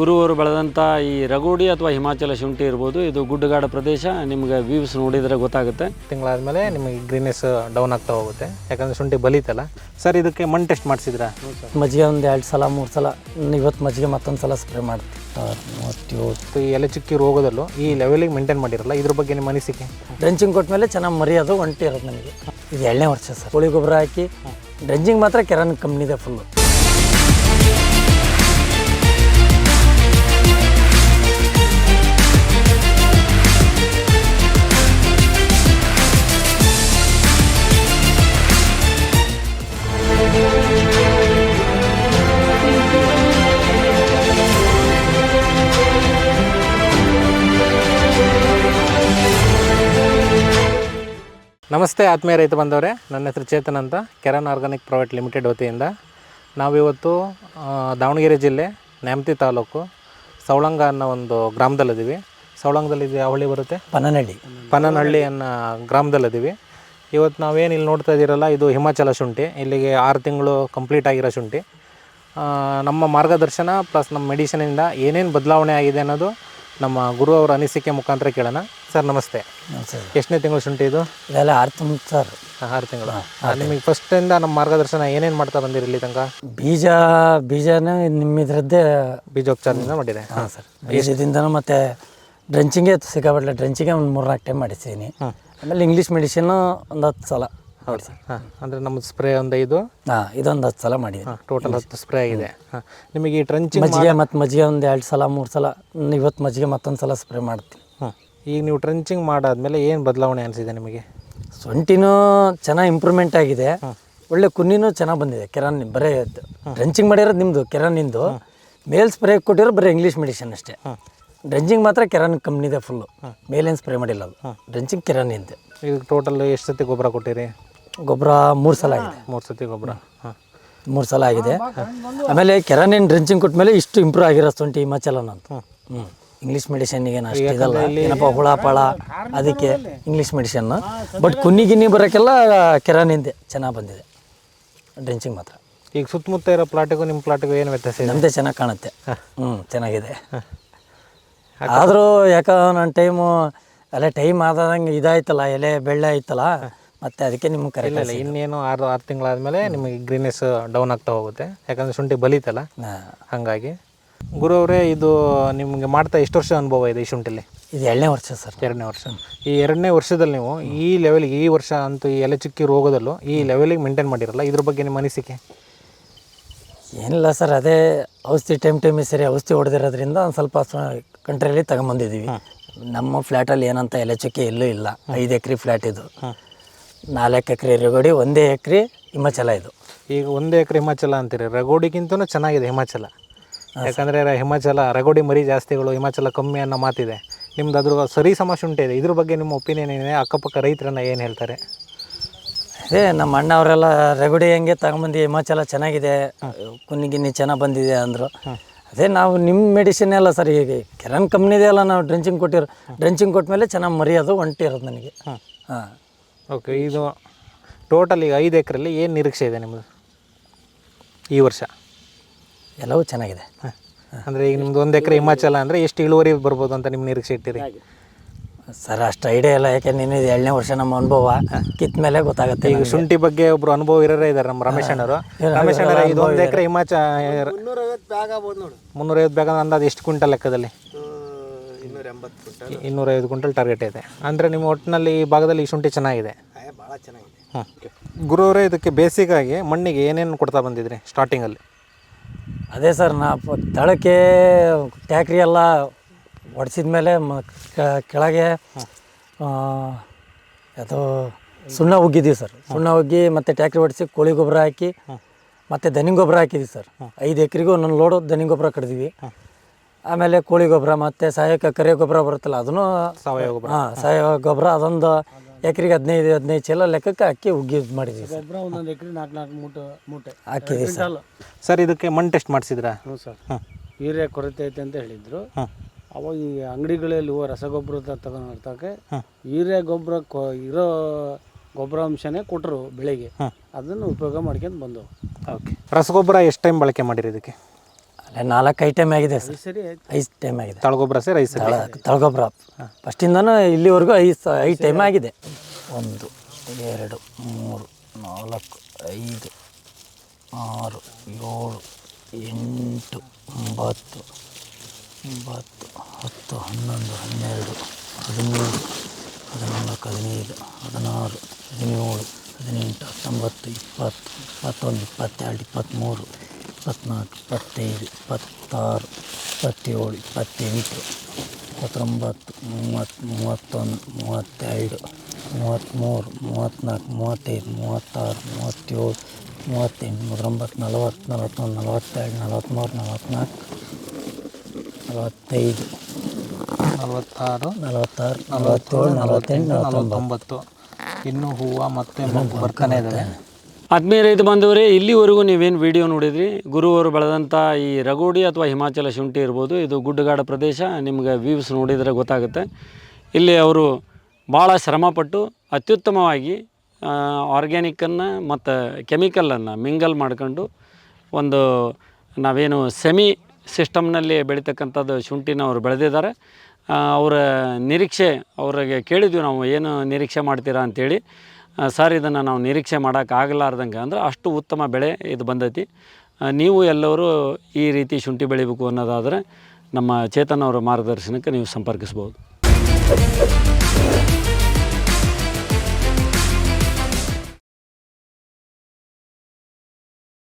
ಗುರು ಅವರು ಬೆಳೆದಂಥ ಈ ರಗೋಡಿ ಅಥವಾ ಹಿಮಾಚಲ ಶುಂಠಿ ಇರ್ಬೋದು ಇದು ಗುಡ್ಡಗಾಡ ಪ್ರದೇಶ. ನಿಮ್ಗೆ ವ್ಯೂಸ್ ನೋಡಿದರೆ ಗೊತ್ತಾಗುತ್ತೆ. ತಿಂಗಳಾದ್ಮೇಲೆ ನಿಮಗೆ ಗ್ರೀನೆಸ್ ಡೌನ್ ಆಗ್ತಾ ಹೋಗುತ್ತೆ. ಯಾಕಂದ್ರೆ ಶುಂಠಿ ಬಲಿತಲ್ಲ. ಸರ್ ಇದಕ್ಕೆ ಮಣ್ಣು ಟೆಸ್ಟ್ ಮಾಡಿಸಿದ್ರಾ? ಮಜ್ಜಿಗೆ ಒಂದು ಎರಡು ಸಲ ಮೂರು ಸಲ ಇವತ್ತು ಮಜ್ಜಿಗೆ ಮತ್ತೊಂದು ಸಲ ಸ್ಪ್ರೇ ಮಾಡ್ತೀವಿ. ಈ ಎಲೆ ಚುಕ್ಕಿ ರೋಗದಲ್ಲೂ ಈ ಲೆವೆಲಿಗೆ ಮೇಂಟೈನ್ ಮಾಡಿರಲ್ಲ ಇದ್ರ ಬಗ್ಗೆ ನಿಮ್ಮ ಅನಿಸಿಕೆ? ಡ್ರೆಂಚಿಂಗ್ ಕೊಟ್ಮೇಲೆ ಚೆನ್ನಾಗಿ ಮರಿಯೋದು ಒಂಟಿ ಇರೋದು ನನಗೆ ಇದು ಎರಡನೇ ವರ್ಷ ಸರ್. ಕೋಳಿ ಗೊಬ್ಬರ ಹಾಕಿ ಡ್ರೆಂಚಿಂಗ್ ಮಾತ್ರ ಕೆರನ್ ಕಂಪ್ನಿದೆ ಫುಲ್ಲು ನಮಸ್ತೆ ಆತ್ಮೀಯ ರೈತ ಬಂದವರೇ. ನನ್ನ ಹೆಸರು ಚೇತನ್ ಅಂತ. ಕೆರನ್ ಆರ್ಗಾನಿಕ್ ಪ್ರೈವೇಟ್ ಲಿಮಿಟೆಡ್ ವತಿಯಿಂದ ನಾವಿವತ್ತು ದಾವಣಗೆರೆ ಜಿಲ್ಲೆ ನ್ಯಾಮತಿ ತಾಲೂಕು ಸೌಳಂಗ ಅನ್ನೋ ಒಂದು ಗ್ರಾಮದಲ್ಲಿದ್ದೀವಿ. ಸೌಳಂಗದಲ್ಲಿ ಇದು ಯಾವ ಹಳ್ಳಿ ಬರುತ್ತೆ? ಪನನಹಳ್ಳಿ. ಪನ್ನನಹಳ್ಳಿ ಅನ್ನೋ ಗ್ರಾಮದಲ್ಲಿದ್ದೀವಿ. ಇವತ್ತು ನಾವೇನು ಇಲ್ಲಿ ನೋಡ್ತಾ ಇದ್ದೀರಲ್ಲ ಇದು ಹಿಮಾಚಲ ಶುಂಠಿ. ಇಲ್ಲಿಗೆ ಆರು ತಿಂಗಳು ಕಂಪ್ಲೀಟ್ ಆಗಿರೋ ಶುಂಠಿ. ನಮ್ಮ ಮಾರ್ಗದರ್ಶನ ಪ್ಲಸ್ ನಮ್ಮ ಮೆಡಿಸಿನಿಂದ ಏನೇನು ಬದಲಾವಣೆ ಆಗಿದೆ ಅನ್ನೋದು ನಮ್ಮ ಗುರು ಅವರ ಅನಿಸಿಕೆ ಮುಖಾಂತರ ಕೇಳೋಣ. ಸರ್ ನಮಸ್ತೆ. ಎಷ್ಟನೇ ತಿಂಗಳು ಶುಂಠಿ ಇದು? ಇದೆಲ್ಲ ಆರು ತಿಂಗಳು ಸರ್. ಆರು ತಿಂಗಳು. ನಿಮಗೆ ಫಸ್ಟಿಂದ ನಮ್ಮ ಮಾರ್ಗದರ್ಶನ ಏನೇನು ಮಾಡ್ತಾ ಬಂದಿರಿ ಇಲ್ಲಿ ತನಕ? ಬೀಜ ಬೀಜನ ನಿಮ್ಮ ಇದರದ್ದೇ ಬೀಜೋಪಚಾರದಿಂದ ಮಾಡಿದೆ. ಹಾಂ ಸರ್. ಬೀಜದಿಂದನೂ ಮತ್ತು ಡ್ರೆಂಚಿಂಗೇ ಸಿಕ್ಕಾಪಟ್ಟೆ. ಡ್ರೆಂಚಿಂಗೇ ಒಂದು ಮೂರು ನಾಲ್ಕು ಟೈಮ್ ಮಾಡಿಸಿದ್ದೀನಿ ಆಮೇಲೆ ಇಂಗ್ಲೀಷ್ ಮೆಡಿಸಿನ್ ಒಂದು ಹತ್ತು ಸಲ. ಹೌದು ಸರ್. ಹಾಂ ಅಂದರೆ ನಮ್ಮದು ಸ್ಪ್ರೇ ಒಂದು ಐದು. ಹಾಂ ಇದೊಂದು ಹತ್ತು ಸಲ ಮಾಡಿದೆ. ಟೋಟಲ್ ಹತ್ತು ಸ್ಪ್ರೇ ಆಗಿದೆ. ಹಾಂ ನಿಮಗೆ ಈ ಟ್ರಂಚಿಂಗ್ ಮಜ್ಜಿಗೆ ಮತ್ತು ಮಜ್ಜಿಗೆ ಒಂದು ಎರಡು ಸಲ ಮೂರು ಸಲ ಇವತ್ತು ಮಜ್ಜಿಗೆ ಮತ್ತೊಂದು ಸಲ ಸ್ಪ್ರೇ ಮಾಡ್ತೀನಿ. ಹ್ಞೂ ಈಗ ನೀವು ಟ್ರಂಚಿಂಗ್ ಮಾಡಾದ್ಮೇಲೆ ಏನು ಬದಲಾವಣೆ ಅನಿಸಿದೆ ನಿಮಗೆ? ಸೊಂಟಿನೂ ಚೆನ್ನಾಗಿ ಇಂಪ್ರೂವ್ಮೆಂಟ್ ಆಗಿದೆ. ಒಳ್ಳೆ ಕುನ್ನಿನೂ ಚೆನ್ನಾಗಿ ಬಂದಿದೆ ಕೆರಾನ್ ಬರೀ ಡ್ರೆಂಚಿಂಗ್ ಮಾಡಿರೋದು ನಿಮ್ಮದು ಕೆರಾನಿಂದು ಮೇಲ್ ಸ್ಪ್ರೇ ಕೊಟ್ಟಿರೋ ಬರೀ ಇಂಗ್ಲೀಷ್ ಮೆಡಿಸಿನ್ ಅಷ್ಟೇ. ಡ್ರೆಂಚಿಂಗ್ ಮಾತ್ರ ಕೆರಾನ್ ಕಂಪ್ನಿದೆ ಫುಲ್ಲು ಮೇಲೇನು ಸ್ಪ್ರೇ ಮಾಡಿಲ್ಲ ಅದು. ಡ್ರೆಂಚಿಂಗ್ ಕೆರಾನಿಂದೆ ಈಗ ಟೋಟಲ್ ಎಷ್ಟು ಸತಿ ಗೊಬ್ಬರ ಕೊಟ್ಟಿರಿ? ಗೊಬ್ಬರ ಮೂರು ಸಲ ಆಗಿದೆ. ಮೂರು ಸತಿ ಗೊಬ್ಬರ. ಹಾಂ. ಮೂರು ಸಲ ಆಗಿದೆ. ಆಮೇಲೆ ಕೆರಾನಿನ್ ಡ್ರೆಂಚಿಂಗ್ ಕೊಟ್ಮೇಲೆ ಇಷ್ಟು ಇಂಪ್ರೂವ್ ಆಗಿರೋ ಸೊಂಟಿ ಹಿಮಾಚಲನ ಅಂತ ಹ್ಞೂ ಇಂಗ್ಲೀಷ್ ಮೆಡಿಸಿನ್ಗೆ ಅಷ್ಟು ಇದಲ್ಲ. ಏನಪ್ಪ ಹುಳ ಪಳ ಅದಕ್ಕೆ ಇಂಗ್ಲೀಷ್ ಮೆಡಿಸಿನ್ ಬಟ್ ಕುನ್ನಿ ಗಿನ್ನಿ ಬರೋಕ್ಕೆಲ್ಲ ಕೆರಾನಿಂದೆ ಚೆನ್ನಾಗಿ ಬಂದಿದೆ. ಡ್ರಿಂಚಿಂಗ್ ಮಾತ್ರ. ಈಗ ಸುತ್ತಮುತ್ತ ಇರೋ ಪ್ಲಾಟಿಗೂ ನಿಮ್ಮ ಪ್ಲಾಟಿಗೂ ಏನು ವ್ಯತ್ಯಾಸ ಇದೆ? ನಮ್ಮದೇ ಚೆನ್ನಾಗಿ ಕಾಣುತ್ತೆ. ಹ್ಞೂ ಚೆನ್ನಾಗಿದೆ. ಆದರೂ ಯಾಕೆ ನನ್ನ ಟೈಮು ಅಲ್ಲೇ ಟೈಮ್ ಆದಂಗೆ ಇದಾಯ್ತಲ್ಲ ಎಲೆ ಬೆಳ್ಳೆ ಆಯ್ತಲ್ಲ. ಮತ್ತೆ ಅದಕ್ಕೆ ನಿಮ್ಗೆ ಕರೆಕ್ಟ್ ಇಲ್ಲ ಇನ್ನೇನು ಆರು ಆರು ತಿಂಗಳಾದಮೇಲೆ ನಿಮಗೆ ಗ್ರೀನೆಸ್ ಡೌನ್ ಆಗ್ತಾ ಹೋಗುತ್ತೆ. ಯಾಕಂದರೆ ಶುಂಠಿ ಬಲಿತಲ್ಲ? ಹಾಗಾಗಿ. ಗುರು ಅವರೇ ಇದು ನಿಮಗೆ ಮಾಡ್ತಾ ಎಷ್ಟು ವರ್ಷ ಅನುಭವ ಇದೆ ಈ ಶುಂಠಿಲಿ? ಇದು ಎರಡನೇ ವರ್ಷ ಸರ್. ಎರಡನೇ ವರ್ಷ. ಈ ಎರಡನೇ ವರ್ಷದಲ್ಲಿ ನೀವು ಈ ಲೆವೆಲ್ಗೆ ಈ ವರ್ಷ ಅಂತೂ ಈ ಎಲೆ ಚುಕ್ಕಿ ರೋಗದಲ್ಲೂ ಈ ಲೆವೆಲಿಗೆ ಮೇಂಟೈನ್ ಮಾಡಿರಲ್ಲ ಇದ್ರ ಬಗ್ಗೆ ನಿಮ್ಮ ಅನಿಸಿಕೆ? ಏನಿಲ್ಲ ಸರ್ ಅದೇ ಔಷಧಿ ಟೈಮ್ ಟೈಮಿಗೆ ಸರಿ ಔಷಧಿ ಹೊಡೆದಿರೋದ್ರಿಂದ ಒಂದು ಸ್ವಲ್ಪ ಕಂಟ್ರಿಯಲ್ಲಿ ತಗೊಂಬಂದಿದ್ದೀವಿ. ನಮ್ಮ ಫ್ಲ್ಯಾಟಲ್ಲಿ ಏನಂತ ಎಲೆ ಚುಕ್ಕಿ ಎಲ್ಲೂ ಇಲ್ಲ. ಐದು ಎಕರೆ ಫ್ಲ್ಯಾಟ್ ಇದು. ನಾಲ್ಕು ಎಕರೆ ರಗೋಡಿ ಒಂದೇ ಎಕರೆ ಹಿಮಾಚಲ ಇದು. ಈಗ ಒಂದೇ ಎಕರೆ ಹಿಮಾಚಲ ಅಂತೀರಿ ರಗೋಡಿಗಿಂತನೂ ಚೆನ್ನಾಗಿದೆ ಹಿಮಾಚಲ. ಯಾಕಂದರೆ ಹಿಮಾಚಲ ರಗೋಡಿ ಮರಿ ಜಾಸ್ತಿಗಳು ಹಿಮಾಚಲ ಕಮ್ಮಿ ಅನ್ನೋ ಮಾತಿದೆ. ನಿಮ್ದು ಅದ್ರ ಸರಿ ಸಮಸ್ಯೆ ಇದೆ. ಇದ್ರ ಬಗ್ಗೆ ನಿಮ್ಮ ಒಪಿನಿಯನ್ ಏನಿದೆ? ಅಕ್ಕಪಕ್ಕ ರೈತರನ್ನ ಏನು ಹೇಳ್ತಾರೆ? ಅದೇ ನಮ್ಮ ಅಣ್ಣವರೆಲ್ಲ ರಗೋಡಿ ರಗುಡಿ ಹೆಂಗೆ ತಗೊಂಬಂದು ಹಿಮಾಚಲ ಚೆನ್ನಾಗಿದೆ ಕುನ್ನಿ ಗಿನ್ನಿ ಚೆನ್ನಾಗಿ ಬಂದಿದೆ ಅಂದರು. ಅದೇ ನಾವು ನಿಮ್ಮ ಮೆಡಿಸಿನ್ ಎಲ್ಲ ಸರ್ ಈಗ ಕಿರಣ್ ಕಂಪ್ನಿದೆ ಅಲ್ಲ ನಾವು ಡ್ರೆಂಚಿಂಗ್ ಕೊಟ್ಟಿರೋ ಡ್ರೆಂಚಿಂಗ್ ಕೊಟ್ಮೇಲೆ ಚೆನ್ನಾಗಿ ಮರಿಯೋದು ಒಂಟಿ ಇರೋದು ನನಗೆ. ಹಾಂ. ಓಕೆ ಇದು ಟೋಟಲ್ ಈಗ ಐದು ಎಕರೆಲ್ಲಿ ಏನು ನಿರೀಕ್ಷೆ ಇದೆ ನಿಮ್ಮದು ಈ ವರ್ಷ? ಎಲ್ಲವೂ ಚೆನ್ನಾಗಿದೆ. ಅಂದರೆ ಈಗ ನಿಮ್ದು ಒಂದು ಎಕರೆ ಹಿಮಾಚಲ ಅಂದರೆ ಎಷ್ಟು ಇಳುವರಿ ಬರ್ಬೋದು ಅಂತ ನಿಮ್ಮ ನಿರೀಕ್ಷೆ ಇಟ್ಟಿರಿ? ಸರ್ ಅಷ್ಟು ಐಡಿಯಾ ಇಲ್ಲ ಯಾಕೆ ನೀನು ಏಳನೇ ಎರಡನೇ ವರ್ಷ ನಮ್ಮ ಅನುಭವ. ಕಿತ್ತ ಮೇಲೆ ಗೊತ್ತಾಗುತ್ತೆ ಈಗ ಶುಂಠಿ ಬಗ್ಗೆ ಒಬ್ರು ಅನುಭವ ಇರೋರೇ ಇದ್ದಾರೆ ನಮ್ಮ ರಮೇಶ್ ಅಣ್ಣರು ರಮೇಶ್ ಅಣ್ಣರ ಇದು. ಒಂದು ಎಕರೆ ಹಿಮಾಚ ಮುನ್ನೂರೈವತ್ತು ಬ್ಯಾಗ್ ಅಂದಾಜು ಎಷ್ಟು ಕ್ವಿಂಟಲ್ ಲೆಕ್ಕದಲ್ಲಿ? ಇನ್ನೂರೈವತ್ತು ಕ್ವಿಂಟಲ್ ಟಾರ್ಗೆಟ್ ಇದೆ. ಅಂದರೆ ನಿಮ್ಮ ಒಟ್ಟಿನಲ್ಲಿ ಈ ಭಾಗದಲ್ಲಿ ಈ ಶುಂಠಿ ಚೆನ್ನಾಗಿದೆ. ಭಾಳ ಚೆನ್ನಾಗಿದೆ. ಗುರು ಗುರುವರೇ ಇದಕ್ಕೆ ಬೇಸಿಗಾಗಿ ಮಣ್ಣಿಗೆ ಏನೇನು ಕೊಡ್ತಾ ಬಂದಿದ್ರಿ ಸ್ಟಾರ್ಟಿಂಗಲ್ಲಿ ಅದೇ ಸರ್ ನಾ ಪ- ತಳಕ್ಕೆ ಟ್ಯಾಕ್ರಿ ಎಲ್ಲ ಒಡಿಸಿದ ಮೇಲೆ ಕೆಳಗೆ ಆ, ಅದು ಸುಣ್ಣ ಉಗ್ಗಿದ್ದೀವಿ ಸರ್. ಸುಣ್ಣ ಉಗ್ಗಿ ಮತ್ತು ಟ್ಯಾಕ್ರಿ ಹೊಡಿಸಿ ಕೋಳಿ ಗೊಬ್ಬರ ಹಾಕಿ ಮತ್ತು ದನಿ ಗೊಬ್ಬರ ಹಾಕಿದ್ದೀವಿ ಸರ್. ಐದು ಎಕರೆಗೂ ನನ್ನ ಲೋಡು ದನಿ ಗೊಬ್ಬರ ಕಡ್ದೀವಿ ಆಮೇಲೆ ಕೋಳಿ ಗೊಬ್ಬರ ಮತ್ತು ಸಹಾಯಕ ಕರೆ ಗೊಬ್ಬರ ಬರುತ್ತಲ್ಲ ಅದನ್ನು ಸಾವಯವ ಗೊಬ್ಬರ. ಹಾಂ ಸಾವಯವ ಗೊಬ್ಬರ ಅದೊಂದು ಎಕರೆಗೆ ಹದಿನೈದು ಹದಿನೈದು ಚೀಲ ಲೆಕ್ಕಕ್ಕೆ ಅಕ್ಕಿ ಉಗ್ಗಿ ಇದು ಮಾಡಿದೀವಿ ಸರ್. ಗೊಬ್ಬರ ಒಂದೊಂದು ಎಕರೆ ನಾಲ್ಕು ನಾಲ್ಕು ಮೂಟೆ ಮೂಟೆ. ಹಾಕಿದ್ವಿ ಸರ್. ಸರ್ ಇದಕ್ಕೆ ಮಣ್ಣು ಟೆಸ್ಟ್ ಮಾಡಿಸಿದ್ರಾ? ಹ್ಞೂ ಸರ್. ಹಾಂ. ಯೂರಿಯಾ ಕೊರತೆ ಐತೆ ಅಂತ ಹೇಳಿದ್ರು. ಹಾಂ. ಅವಾಗ ಈ ಅಂಗಡಿಗಳಲ್ಲಿ ಹೂವು ರಸಗೊಬ್ಬರ ತಗೊಂಡ್ತಕ್ಕೆ ಯೂರಿಯಾ ಗೊಬ್ಬರ ಕೊ ಇರೋ ಗೊಬ್ಬರಾಂಶನೇ ಕೊಟ್ಟರು ಬೆಳೆಗೆ. ಅದನ್ನು ಉಪಯೋಗ ಮಾಡ್ಕೊಂಡು ಬಂದವು. ಓಕೆ. ರಸಗೊಬ್ಬರ ಎಷ್ಟು ಟೈಮ್ ಬಳಕೆ ಮಾಡಿರಿ ಇದಕ್ಕೆ? ಅಲ್ಲೇ ನಾಲ್ಕು ಐಟಮ್ ಆಗಿದೆ ಸರ್. ಸರಿ ಐದು ಟೈಮ್ ಆಗಿದೆ. ತಳಗೊಬ್ಬರ ಸರ್ ಐದು ತಳ ತಳಗೊಬ್ಬರ. ಫಸ್ಟಿಂದನೂ ಇಲ್ಲಿವರೆಗೂ ಐದು ಐದು ಟೈಮ್ ಆಗಿದೆ. ಒಂದು ಎರಡು ಮೂರು ನಾಲ್ಕು ಐದು ಆರು ಏಳು ಎಂಟು ಒಂಬತ್ತು ಒಂಬತ್ತು ಹತ್ತು ಹನ್ನೊಂದು ಹನ್ನೆರಡು ಹದಿಮೂರು ಹದಿನಾಲ್ಕು ಹದಿನೈದು ಹದಿನಾರು ಹದಿನೇಳು ಹದಿನೆಂಟು ಹತ್ತೊಂಬತ್ತು ಇಪ್ಪತ್ತು ಇಪ್ಪತ್ತೊಂದು ಇಪ್ಪತ್ತೆರಡು ಇಪ್ಪತ್ತ್ಮೂರು ಇಪ್ಪತ್ತ್ನಾಲ್ಕು ಇಪ್ಪತ್ತೈದು ಇಪ್ಪತ್ತಾರು ಇಪ್ಪತ್ತೇಳು ಇಪ್ಪತ್ತೆಂಟು ಇಪ್ಪತ್ತೊಂಬತ್ತು ಮೂವತ್ತು ಮೂವತ್ತೊಂದು ಮೂವತ್ತೆರಡು ಮೂವತ್ತ್ಮೂರು ಮೂವತ್ತ್ನಾಲ್ಕು ಮೂವತ್ತೈದು ಮೂವತ್ತಾರು ಮೂವತ್ತೇಳು ಮೂವತ್ತೆಂಟು ಮೂವತ್ತೊಂಬತ್ತು ನಲವತ್ತು ನಲವತ್ತೊಂದು ನಲವತ್ತೆರಡು ನಲವತ್ತ್ಮೂರು ನಲವತ್ತ್ನಾಲ್ಕು ನಲವತ್ತೈದು ನಲವತ್ತಾರು ನಲವತ್ತಾರು ನಲವತ್ತೇಳು ನಲವತ್ತೆಂಟು ನಲವತ್ತೊಂಬತ್ತು. ಇನ್ನೂ ಹೂವು ಮತ್ತೆ ಬರ್ತಾನೆ ಇದ್ದಾವೆ. ಆತ್ಮೀಯ ರೈತ ಬಾಂಧವರೇ, ಇಲ್ಲಿವರೆಗೂ ನೀವೇನು ವಿಡಿಯೋ ನೋಡಿದ್ರಿ? ಗುರುವರು ಬೆಳೆದಂಥ ಈ ರಗೋಡಿ ಅಥವಾ ಹಿಮಾಚಲ ಶುಂಠಿ ಇರ್ಬೋದು, ಇದು ಗುಡ್ಡಗಾಡ ಪ್ರದೇಶ, ನಿಮ್ಗೆ ವ್ಯೂವ್ಸ್ ನೋಡಿದರೆ ಗೊತ್ತಾಗುತ್ತೆ. ಇಲ್ಲಿ ಅವರು ಭಾಳ ಶ್ರಮಪಟ್ಟು ಅತ್ಯುತ್ತಮವಾಗಿ ಆರ್ಗ್ಯಾನಿಕ್ಕನ್ನು ಮತ್ತು ಕೆಮಿಕಲನ್ನು ಮಿಂಗಲ್ ಮಾಡ್ಕೊಂಡು ಒಂದು ನಾವೇನು ಸೆಮಿ ಸಿಸ್ಟಮ್ನಲ್ಲಿ ಬೆಳೀತಕ್ಕಂಥದ್ದು ಶುಂಠಿನ ಅವರು ಬೆಳೆದಿದ್ದಾರೆ. ಅವರ ನಿರೀಕ್ಷೆ ಅವರಿಗೆ ಕೇಳಿದ್ವಿ ನಾವು, ಏನು ನಿರೀಕ್ಷೆ ಮಾಡ್ತೀರಾ ಅಂಥೇಳಿ ಸರ್, ಇದನ್ನು ನಾವು ನಿರೀಕ್ಷೆ ಮಾಡೋಕ್ಕಾಗಲಾರ್ದಂಗೆ ಅಂದ್ರೆ ಅಷ್ಟು ಉತ್ತಮ ಬೆಳೆ ಇದು ಬಂದೈತಿ. ನೀವು ಎಲ್ಲರೂ ಈ ರೀತಿ ಶುಂಠಿ ಬೆಳಿಬೇಕು ಅನ್ನೋದಾದರೆ ನಮ್ಮ ಚೇತನ್ ಅವರ ಮಾರ್ಗದರ್ಶನಕ್ಕೆ ನೀವು ಸಂಪರ್ಕಿಸ್ಬೋದು.